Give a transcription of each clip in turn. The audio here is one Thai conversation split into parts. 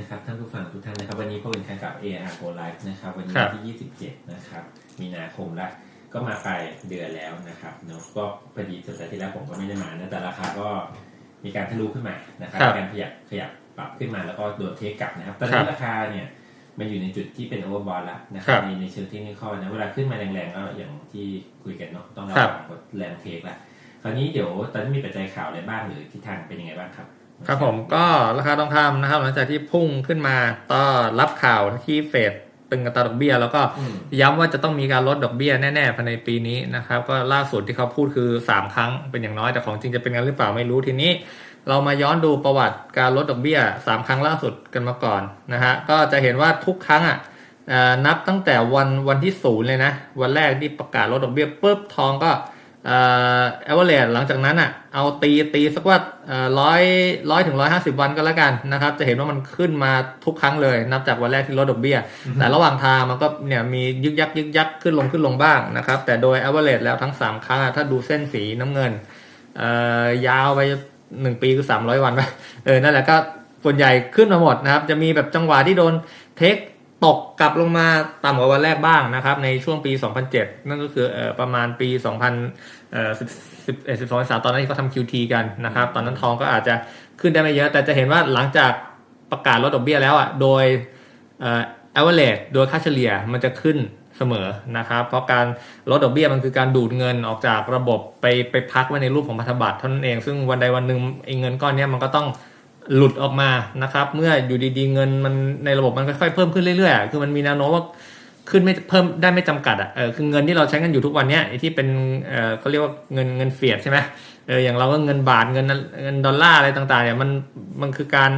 นะครับท่านผู้ฟังทุกท่านนะครับ วันนี้พบกันกับ AR Go Live นะครับ วันนี้ครับวันที่ 27 นะครับ มีนาคมละก็มาปลายเดือนแล้วนะครับเนาะก็พอดีสัปดาห์ที่แล้วผมก็ไม่ได้มานะแต่ราคาก็มีการทะลุขึ้นมานะครับครับมีการขยับขยับปรับขึ้นมาแล้วก็โดนเทคกลับนะครับ ตอนนี้ครับราคาเนี่ยมันอยู่ในจุดที่เป็นโอเวอร์บอลแล้วนะคครัรับบในในเชิงเทคนิคนะเวลาขึ้นมาแรงๆก็อย่างที่คุยกันเนาะต้องระครัวับงกดแรงเทคละคราวนี้เดี๋ยวตอนนี้มีปัจจัยข่าวอะไรบ้างหรือทิศทางเป็นยังไงบ้างครับ ครับผมก็ราคาทองคำนะครับ หลังจากที่พุ่งขึ้นมาก็รับข่าวที่เฟดตึงอัตราดอกเบี้ย แล้วก็อืมย้ำว่าจะต้องมีการลดดอกเบี้ยแน่ๆภายในปีนี้นะครับ ก็ล่าสุดที่เขาพูดคือ 3 ครั้งเป็นอย่างน้อยแต่ของจริงจะเป็นกันหรือเปล่าไม่รู้ทีนี้ เรามาย้อนดูประวัติการลดดอกเบี้ย 3 ครั้งล่าสุดกันมาก่อนนะฮะก็จะเห็นว่าทุกครั้งอะเอ่อนับตั้งแต่วันวันที่ศูนย์เลยนะ วันแรกที่ประกาศลดดอกเบี้ยปุ๊บทองก็ เอ่อเอเวอเรหลังจากนั้นอะเอาตีตีสักว่าร้อยร้อยถึงร้อยห้าสิบวันก็แล้วกันนะครับ จะเห็นว่ามันขึ้นมาทุกครั้งเลย นับจากวันแรกที่ลดดอกเบี้ย แต่ระหว่างทางมันก็เนี่ยมียึกยักยึกยักขึ้นลงขึ้นลงบ้างนะครับ แต่โดย average แล้วทั้ง3ครั้งอะถ้าดูเส้นสีน้ำเงินเอ่อยาวไปหนึ่งปีคือ300วันไปเออนั่นแหละก็ส่วนใหญ่ขึ้นมาหมดนะครับ จะมีแบบจังหวะที่โดนเทค ตกกลับลงมาต่ำกว่าวันแรกบ้างนะครับ ในช่วงปี 2007 นั่นก็คืออประมาณปี 2000 11 12 13ตอนนั้นที่เขาทำ QT กันนะครับ ตอนนั้นทองก็อาจจะขึ้นได้ไม่เยอะ แต่จะเห็นว่าหลังจากประกาศลดดอกเบี้ยแล้วอะโดยเอ่อ average โดยค่าเฉลี่ยมันจะขึ้นเสมอนะครับ เพราะการลดดอกเบี้ยมันคือการดูดเงินออกจากระบบไปไปพักไว้ในรูปของพันธบัตรเท่านั้นเอง ซึ่งวันใดวันหนึ่งไอ้เงินก้อนนี้มันก็ต้อง หลุดออกมานะครับ เมื่ออยู่ดีๆ เงินมันในระบบมันค่อยๆเพิ่มขึ้นเรื่อยๆ คือมันมีแนวโน้มว่าขึ้นไม่เพิ่มได้ไม่จำกัดอะเออคือเงินที่เราใช้กันอยู่ทุกวันเนี้ยที่เป็นเออเขาเรียกว่าเงินเงินเฟียดใช่ไหมเอออย่างเราก็เงินบาทเงินเงินดอลลาร์อะไรต่างๆเนี่ยมันมันคือการ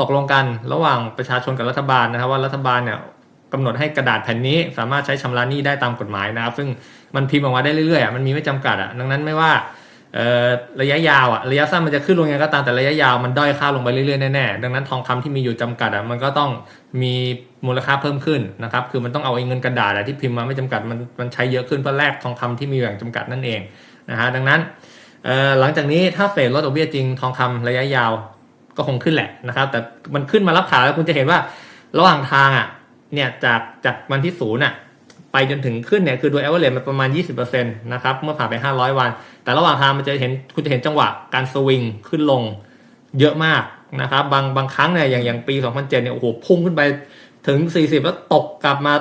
ตกลงกันระหว่างประชาชนกับรัฐบาลนะครับว่ารัฐบาลเนี่ยกำหนดให้กระดาษแผ่นนี้สามารถใช้ชำระหนี้ได้ตามกฎหมายนะครับ ซึ่งมันพิมพ์ออกมาได้เรื่อยๆอะมันมีไม่จำกัดอะดังนั้นไม่ว่า ระยะยาวอะระยะสั้นมันจะขึ้นลงยังไงก็ตามแต่ระยะยาวมันด้อยค่าลงไปเรื่อยๆแน่ๆดังนั้นทองคำที่มีอยู่จำกัดอะมันก็ต้องมีมูลค่าเพิ่มขึ้นนะครับคือมันต้องเอาไอ้เงินกระดาษที่พิมพ์มาไม่จำกัดมันมันใช้เยอะขึ้นเพื่อแลกทองคำที่มีอย่างจำกัดนั่นเองนะฮะดังนั้นหลังจากนี้ถ้าเฟดลดดอกเบี้ยจริงทองคำระยะยาวก็คงขึ้นแหละนะครับ แต่มันขึ้นมารับขาแล้วคุณจะเห็นว่าระหว่างทางอะเนี่ยจากจากวันที่ศูนย์อะไปจนถึงขึ้นเนี่ยคือโดย average มันประมาณ 20%นะครับเมื่อผ่านไป 500 วัน แต่ระหว่างทางมันจะเห็นคุณจะเห็นจังหวะการสวิงขึ้นลงเยอะมากนะครับ บางบางครั้งเนี่ยอย่างอย่างปี 2007เนี่ยโอ้โหพุ่งขึ้นไปถึง 40 แล้วตกกลับมา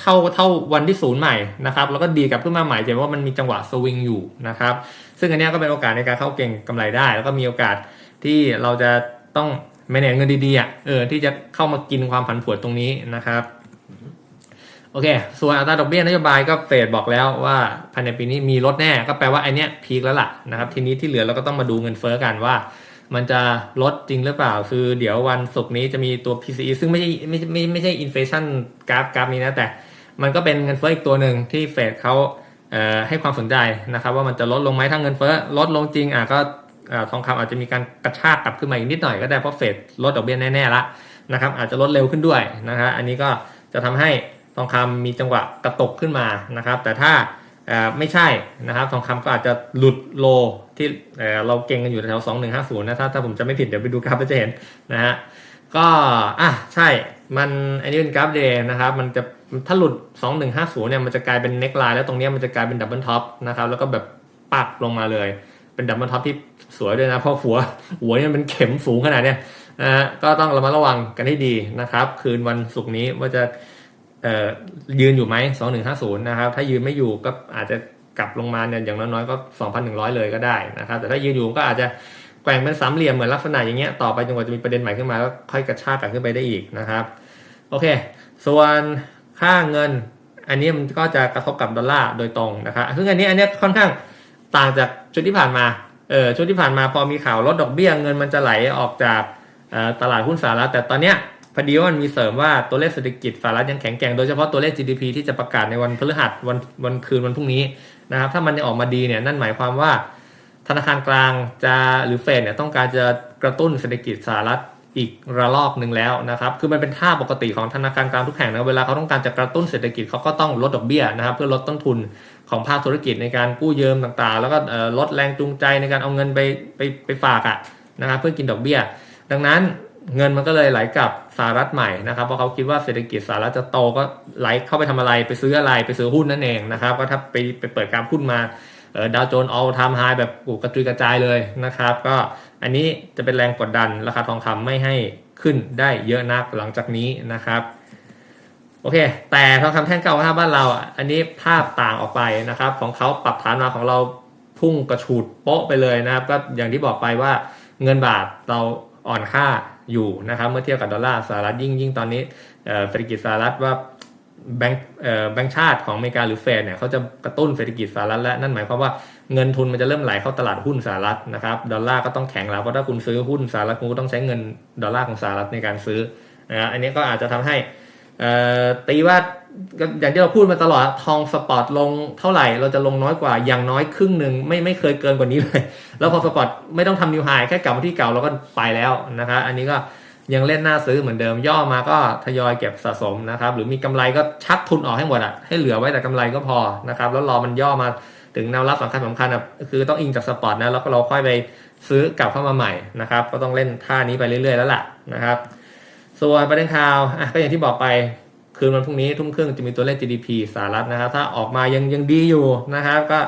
เท่าเท่าวันที่ศูนย์ใหม่นะครับแล้วก็ดีกลับขึ้นมาใหม่จะเห็นว่ามันมีจังหวะสวิงอยู่นะครับ ซึ่งอันนี้ก็เป็นโอกาสในการเข้าเก่งกำไรได้ แล้วก็มีโอกาสที่เราจะต้องไม่เนเงินดีๆอะเออที่จะเข้ามากินความผันผวนตรงนี้นะครับ โอเค ส่วนอัตราดอกเบี้ยนโยบายก็เฟดบอกแล้วว่าภายในปีนี้มีลดแน่ ก็แปลว่าไอเนี้ยพีคแล้วล่ะนะครับ ทีนี้ที่เหลือเราก็ต้องมาดูเงินเฟ้อกันว่า มันจะลดจริงหรือเปล่า คือเดี๋ยววันศุกร์นี้จะมีตัว PCE ซึ่งไม่ใช่ไม่ไม่ไม่ใช่อินฟชันกราฟกราฟนี้นะแต่ มันก็เป็นเงินเฟ้ออีกตัวหนึ่งที่เฟดเขาเอ่อให้ความสนใจนะครับ ว่ามันจะลดลงไหมถ้าเงินเฟ้อลดลงจริงอะก็ทองคำอาจจะมีการกระชากกลับขึ้นมาอีกนิดหน่อยก็ได้เพราะเฟดลดดอกเบี้ยแน่ๆละนะครับอาจจะลดเร็วขึ้นด้วยนะฮะอันนี้ก็จะทำให้ ทองคำมีจังหวะกระตกขึ้นมานะครับ แต่ถ้าไม่ใช่นะครับทองคำก็อาจจะหลุดโลที่เราเก่งกันอยู่แถวสองหนึ่งห้าศูนย์นะถ้าถ้าผมจะไม่ผิดเดี๋ยวไปดูกราฟก็จะเห็นนะฮะก็อะใช่มันอันนี้เป็นกราฟเดย์นะครับ มันจะถ้าหลุด 2150 เนี่ยมันจะกลายเป็นเน็กไลน์แล้วตรงเนี้ยมันจะกลายเป็นดับเบิลท็อปนะครับแล้วก็แบบปักลงมาเลย เป็นดับเบิลท็อปที่สวยด้วยนะ เพราะหัวหัวเนี่ยมันเข็มสูงขนาดเนี้ยนะฮะก็ต้องระมัดระวังกันให้ดีนะครับ คืนวันศุกร์นี้ว่าจะ ยืนอยู่ไหม2150นะครับ ถ้ายืนไม่อยู่ก็อาจจะกลับลงมาเนี่ยอย่างน้อยๆก็2,100เลยก็ได้นะครับ แต่ถ้ายืนอยู่ก็อาจจะแกว่งเป็นสามเหลี่ยมเหมือนลักษณะอย่างเงี้ยต่อไปจนกว่าจะมีประเด็นใหม่ขึ้นมาแล้วค่อยกระชากกลับขึ้นไปได้อีกนะครับ โอเค ส่วนค่าเงิน อันนี้มันก็จะกระทบกับดอลลาร์โดยตรงนะครับซึ่งอันนี้อันนี้ค่อนข้างต่างจากชุดที่ผ่านมาเออชุดที่ผ่านมาพอมีข่าวลดดอกเบี้ยเงินมันจะไหลออกจากตลาดหุ้นสหรัฐแต่ตอนเนี้ย พอดีว่ามันมีเสริมว่าตัวเลขเศรษฐกิจสหรัฐยังแข็งแกร่งโดยเฉพาะตัวเลข GDP ที่จะประกาศในวันพฤหัสวันวันคืนวันพรุ่งนี้นะครับ ถ้ามันยังออกมาดีเนี่ยนั่นหมายความว่า ธนาคารกลางจะหรือเฟดเนี่ยต้องการจะกระตุ้นเศรษฐกิจสหรัฐอีกระลอกหนึ่งแล้วนะครับ คือมันเป็นท่าปกติของธนาคารกลางทุกแห่งนะ เวลาเขาต้องการจะกระตุ้นเศรษฐกิจเขาก็ต้องลดดอกเบี้ยนะครับ เพื่อลดต้นทุนของภาคธุรกิจในการกู้ยืมต่างๆ แล้วก็ลดแรงจูงใจในการเอาเงินไปไปไปฝากอะนะครับเพื่อกินดอกเบี้ย ดังนั้น เงินมันก็เลยไหลกลับสหรัฐใหม่นะครับเพราะเขาคิดว่าเศรษฐกิจสหรัฐจะโตก็ไหลเข้าไปทำอะไรไปซื้ออะไรไปซื้อหุ้นนั่นเองนะครับ ก็ถ้าไปไปเปิดการหุ้นมาดาวโจนส์เอาทำไฮแบบโอ้กระจุยกระจายเลยนะครับ ก็อันนี้จะเป็นแรงกดดันราคาทองคำไม่ให้ขึ้นได้เยอะนักหลังจากนี้นะครับโอเค แต่ทองคำแท่งเก้าห้าบ้านเราอันนี้ภาพต่างออกไปนะครับ ของเขาปรับฐานมาของเราพุ่งกระฉูดโป๊ะไปเลยนะครับ ก็อย่างที่บอกไปว่าเงินบาทเราอ่อนค่า อยู่นะครับเมื่อเทียบกับดอลลาร์สหรัฐยิ่งยิ่งตอนนี้เศรษฐกิจสหรัฐว่าแบงก์แบงค์ชาติของอเมริกาหรือเฟดเนี่ยเขาจะกระตุ้นเศรษฐกิจสหรัฐและนั่นหมายความว่าเงินทุนมันจะเริ่มไหลเข้าตลาดหุ้นสหรัฐนะครับดอลลาร์ก็ต้องแข็งแล้วเพราะถ้าคุณซื้อหุ้นสหรัฐคุณก็ต้องใช้เงินดอลลาร์ของสหรัฐในการซื้อนะอันนี้ก็อาจจะทำให้ ตีว่าอย่างที่เราพูดมาตลอดทองสปอร์ตลงเท่าไหร่เราจะลงน้อยกว่าอย่างน้อยครึ่งหนึ่งไม่ไม่เคยเกินกว่านี้เลย แล้วพอสปอร์ตไม่ต้องทำนิวไฮแค่กลับมาที่เก่าเราก็ไปแล้วนะครับอันนี้ก็ยังเล่นหน้าซื้อเหมือนเดิมย่อมาก็ทยอยเก็บสะสมนะครับ หรือมีกำไรก็ชักทุนออกให้หมดอะให้เหลือไว้แต่กำไรก็พอนะครับ แล้วรอมันย่อมาถึงแนวรับสำคัญสำคัญอะคือต้องอิงจากสปอร์ตนะแล้วก็เราค่อยไปซื้อกลับเข้ามาใหม่นะครับ ก็ต้องเล่นท่านี้ไปเรื่อยๆแล้วล่ะนะครับ ส่วนประเด็นข่าวอะก็อย่างที่บอกไปคืนวันพรุ่งนี้ทุ่มครึ่งจะมีตัวเลข GDP สหรัฐนะครับ ถ้าออกมายังยังดีอยู่นะครับ ก็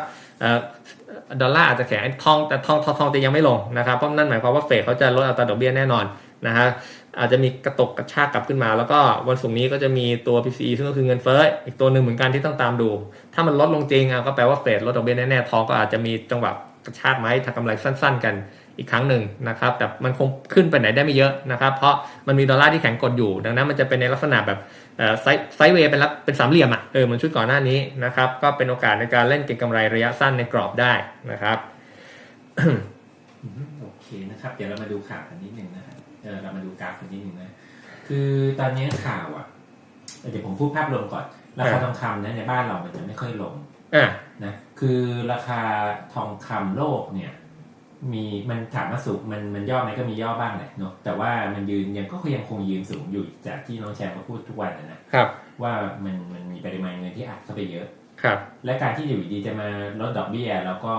ดอลลาร์อาจจะแข็งทองแต่ทองทองทองจะยังไม่ลงนะครับเพราะนั่นหมายความว่าเฟดเขาจะลดอัตราดอกเบี้ยแน่นอนนะฮะอาจจะมีกระตกกระชากกลับขึ้นมา แล้วก็วันศุกร์นี้ก็จะมีตัว PCE ซึ่งก็คือเงินเฟ้ออีกตัวหนึ่งเหมือนกันที่ต้องตามดู ถ้ามันลดลงจริงอะก็แปลว่าเฟดลดดอกเบี้ยแน่ๆทองก็อาจจะมีจังหวะกระชากมาให้ทำกำไรสั้น ๆ กัน อีกครั้งหนึ่งนะครับ แต่มันคงขึ้นไปไหนได้ไม่เยอะนะครับ เพราะมันมีดอลลาร์ที่แข็งกดอยู่ ดังนั้นมันจะเป็นในลักษณะแบบเอ่อไซส์ไซด์เวย์เป็นลักเป็นสามเหลี่ยมอะเออเหมือนชุดก่อนหน้านี้นะครับ ก็เป็นโอกาสในการเล่นเก็งกำไรระยะสั้นในกรอบได้นะครับอืมโอเคนะครับ เดี๋ยวเรามาดูข่าวกันนิดนึงนะครับเออเรามาดูกราฟกันนิดนึงนะ คือตอนนี้ข่าวอะเดี๋ยวผมพูดภาพรวมก่อนราคาครับทองคำนะในบ้านเรามันจะไม่ค่อยลงอะนะคือราคาทองคำโลกเนี่ย มีมันถามว่าสูงมันมันย่อไหมก็มีย่อบ้างแหละเนาะแต่ว่ามันยืนยังก็ยังคงยืนสูงอยู่จากที่น้องแชมป์เขาพูดทุกวันนะนะครับ ว่ามันมันมีปริมาณเงินที่อัดเข้าไปเยอะครับ และการที่อยู่ดีจะมาลดดอกเบี้ยแล้วก็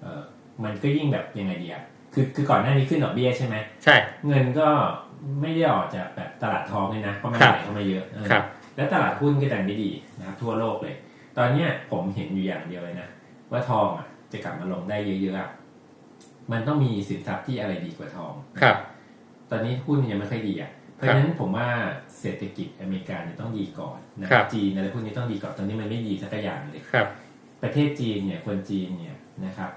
เออมันก็ยิ่งแบบยังไงดีอะคือคือก่อนหน้านี้ขึ้นดอกเบี้ยใช่ไหมใช่ เงินก็ไม่ได้ออกจากแบบตลาดทองเลยนะเพราะมันครับไหลเข้ามาเยอะเออครับ และตลาดหุ้นก็ดันไม่ดีนะครับทั่วโลกเลย ตอนเนี้ยผมเห็นอยู่อย่างเดียวเลยนะว่าทองอะจะกลับมาลงได้เยอะๆอะ มันต้องมีสินทรัพย์ที่อะไรดีกว่าทองครับ ตอนนี้หุ้นยังไม่ค่อยดีอะเพราะฉะนั้นผมว่าเศรษฐกิจอเมริกาเนี่ยต้องดีก่อนนะครับจีนอะไรพวกนี้ต้องดีก่อนตอนนี้มันไม่ดีสักอย่างเลยครับ ประเทศจีนเนี่ยคนจีนเนี่ยนะครับ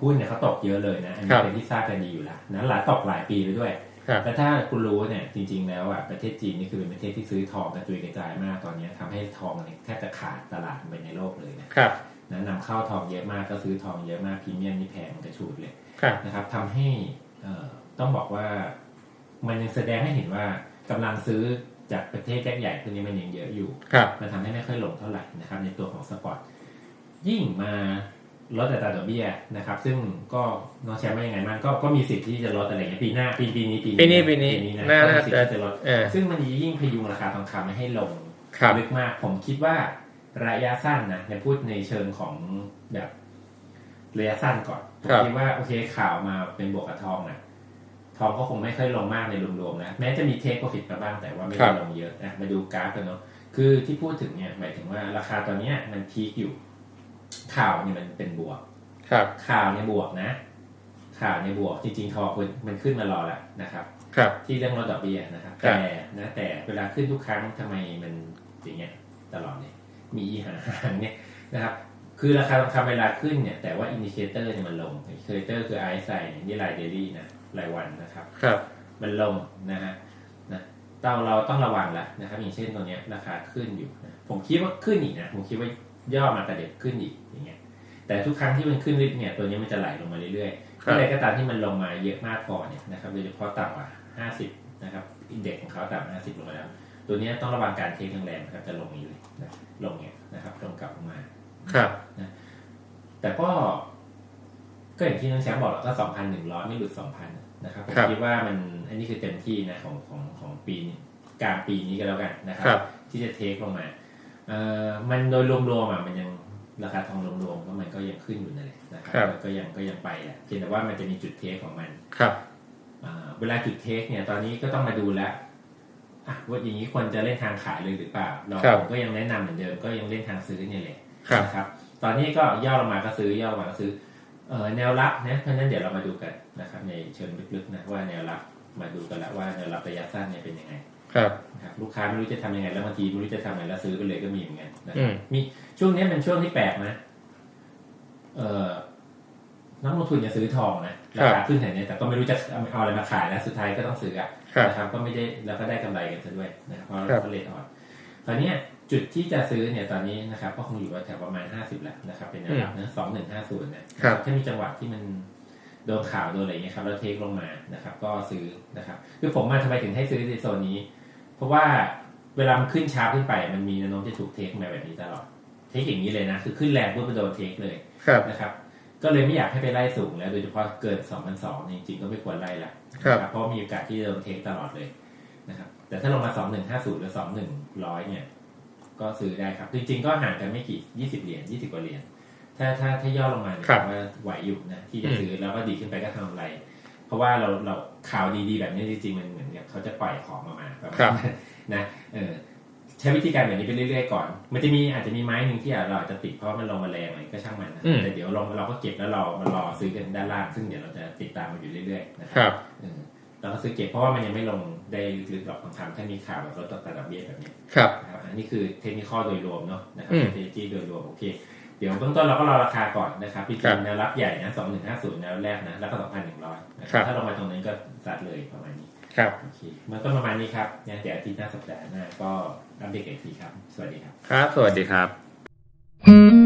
หุ้นเนี่ยเขาตกเยอะเลยนะอันครันี้บเป็นที่ทราบกันดีอยู่แล้วนะหลายตกหลายปีเลยด้วยครับแต่ถ้าคุณรู้เนี่ยจริง ๆ แล้วอะประเทศจีนนี่คือเป็นประเทศที่ซื้อทองกระจุยกระจายมากตอนนี้ทำให้ทองเนี่ยแทบจะขาดตลาดไปในโลกเลยนะครับ นะนำเข้าทองเยอะมากก็ซื้อทองเยอะมากพรีเมียมนี่แพงกระฉูดเลยครับนะครับทำให้เอ่อต้องบอกว่ามันยังแสดงให้เห็นว่ากำลังซื้อจากประเทศยักษ์ใหญ่พวกนี้มันยังเยอะอยู่ครับมันทำให้ไม่ค่อยลงเท่าไหร่นะครับในตัวของสปอร์ตยิ่งมาลดอัตราดอกเบี้ยนะครับ ซึ่งก็น้องแชมป์ว่ายังไงบ้างก็ก็มีสิทธิ์ที่จะลดอะไรเงี้ยปีหน้าปีปีนี้ปีปีนี้ปีนี้นะน่าก็มีน่าสิทจะธิ์ที่จะลดเออซึ่งมันยิ่งพยุงราคาทองคำไม่ให้ลงครับลึกมาก ผมคิดว่า ระยะสั้นนะในพูดในเชิงของแบบระยะสั้นก่อนผมครับคิดว่าโอเคข่าวมาเป็นบวกกับทองนะทองก็คงไม่ค่อยลงมากในรวมๆนะแม้จะมีเทคโปรฟิตมาบ้างแต่ว่าไม่ได้ลงเยอะนะมาดูกราฟกันเนาะคือที่พูดถึงเนี่ยหมายถึงว่าราคาตอนเนี้ยมันพีคอยู่ ข่าวเนี่ยมันเป็นบวก ครับ ข่าวในบวกนะ ข่าวในบวกจริงๆทองมันมันขึ้นมารอแล้วนะครับ ครับ ที่เรื่องลดดอกเบี้ยนะครับครับแต่นะแต่เวลาขึ้นทุกครั้งทำไมมันอย่างเงี้ยตลอดเลย มีอีหางๆเนี่ยนะครับคือราคาทองคำเวลาขึ้นเนี่ยแต่ว่าอินดิเคเตอร์เนี่ยมันลงอินดิเคเตอร์คือไอซ์ไซนี่รายเดลี่นะรายวันนะครับครับ มันลงนะฮะนะเราเราต้องระวังละนะครับอย่างเช่นตัวเนี้ยราคาขึ้นอยู่นะผมคิดว่าขึ้นอีกนะผมคิดว่าย่อมาแต่เด็กขึ้นอีกอย่างเงี้ยแต่ทุกครั้งที่มันขึ้นลิฟต์เนี่ยตัวเนี้ยมันจะไหลลงมาเรื่อยๆครับเมื่อไรก็ตามที่มันลงมาเยอะมากพอเนี่ยนะครับโดยเฉพาะต่ำกว่า50นะครับอินเด็กซ์ของเขาต่ำกว่า50ลงมาแล้ว ตัวเนี้ยต้องระวังการเทคแรงๆนะครับจะลงอีกเลยนะลงเนี่ยนะครับลงกลับลงมาครับแต่ก็ ก็อย่างที่น้องแชมป์บอกแหล้วก็2,100ไม่หลุด2,000นะครับผมครับคิดว่ามันอันนี้คือเต็มที่นะของของของปีนี้กลางปีนี้ก็แล้วกันนะครัครับ ที่จะเทคลงมาเอ่อมันโดยรวมๆอะมันยังราคาทองรวมๆก็มันก็ยังขึ้นอยู่นั่นแหละนะครับครับก็ยังก็ยังไปแหละเพียงแต่ว่ามันจะมีจุดเทคของมันครับอ่าเวลาจุดเทคเนี่ย ตอนนี้ก็ต้องมาดูแล้วอะ ว่าอย่างนี้ควรจะเล่นทางขายเลยหรือเปล่าเราครับผมก็ยังแนะนำเหมือนเดิมก็ยังเล่นทางซื้อเนี่ยแหละครับนะครับ ตอนนี้ก็ย่อลงมาก็ซื้อย่อลงมาก็ซื้อเอ่อแนวรับนะเพราะฉะนั้นเดี๋ยวเรามาดูกันนะครับ ในเชิงลึกๆนะว่าแนวรับมาดูกันแล้วว่าแนวรับระยะสั้นเนี่ยเป็นยังไงครับนะครับลูกค้าไม่รู้จะทำยังไงแล้วบางทีไม่รู้จะทำยังไงแล้วซื้อไปเลยก็มีเหมือนกันนะคอืรับมมีช่วงนี้เป็นช่วงที่แปลกนะเอ่อนักลงทุนจะซื้อทองนะราคาขึ้นอย่างนี้แต่ก็ไม่รู้จะเอาอะไรมาขายนะสุดท้ายก็ต้องซื้ออะครับ นะครับก็ไม่ได้แล้วก็ได้กำไรกันซะด้วยนะครับเพราะครับเขาเลทออนตอนเนี้ยจุดที่จะซื้อเนี่ยตอนนี้นะครับ ก็คงอยู่แถวประมาณห้าสิบแล้วนะครับเป็นแนวรับนะสองหนึ่งห้าศูนย์นะครับถ้ามีจังหวะที่มันโดนข่าวโดนอะไรอย่างเงี้ยครับแล้วเทคลงมานะครับ ก็ซื้อนะครับคือผมมาทำไมถึงให้ซื้อในโซนนี้ เพราะว่าเวลามันขึ้นชาร์ปขึ้นไป มันมีแนวโน้มจะถูกเทคมาแบบนี้ตลอดเทคอย่างนี้เลยนะ คือขึ้นแรงปุ๊บมันโดนเทคเลยครับนะครับ ก็เลยไม่อยากให้ไปไล่สูงแล้ว โดยเฉพาะเกิน 2,002เนี่ยจริงๆ ก็ไม่ควรไล่ละครับนะเพราะมีโอกาสที่จะโดนเทคตลอดเลยนะครับ แต่ถ้าลงมา 2150 หรือ 2100 เนี่ย ก็ซื้อได้ครับ จริง ๆ ก็ห่างกันไม่กี่ 20 เหรียญ 20 กว่าเหรียญ ถ้าถ้าถ้าย่อลงมาเนี่ยครับผมว่าไหวอยู่นะที่จะซื้อแล้วก็ดีขึ้นไปก็ทำกำไร เพราะว่าเราเราข่าวดีๆ แบบนี้จริงๆ มันเหมือนกับเขาจะปล่อยของออกมาประมาณครับนั้นนะ เออ ใช้วิธีการแบบนี้ไปเรื่อยๆก่อน มันจะมีอาจจะมีไม้หนึ่งที่เราอาจจะติดเพราะว่ามันลงมาแรงอะไรก็ช่างมันนะอืม แต่เดี๋ยวลงเราก็เก็บแล้วเรามารอซื้อกันด้านล่างซึ่งเดี๋ยวเราจะติดตามมันอยู่เรื่อยๆนะคครับ รับ เออเราก็ซื้อเก็บเพราะว่ามันยังไม่ลงได้ลึกๆหรอกบางครั้งถ้ามีข่าวแบบลดต่อระดับเบี้ยแบบนี้ครับ นะครับอันนี้คือเทคนิคโดยรวมเนาะนะครับอืมเทคนิคโดยรวมโอเค เดี๋ยวเบื้องต้นเราก็รอราคาก่อนนะครับพี่ครัจีบนแนวรับใหญ่นะสองหนึ่งห้าศูนย์แนวแรกนะแล้วก็สองพันหนึ่งร้อยครับ ถ้าลงมาตรงนั้นก็ซัดเลยประมาณนี้ ครับโอเคมันก็ประมาณนี้ครับเนี่ยเดี๋ยวอาทิตย์หน้าสัปดาห์หน้าก็อัปเดตกันอีกทีครับ สวัสดีครับ ครับ สวัสดีครับ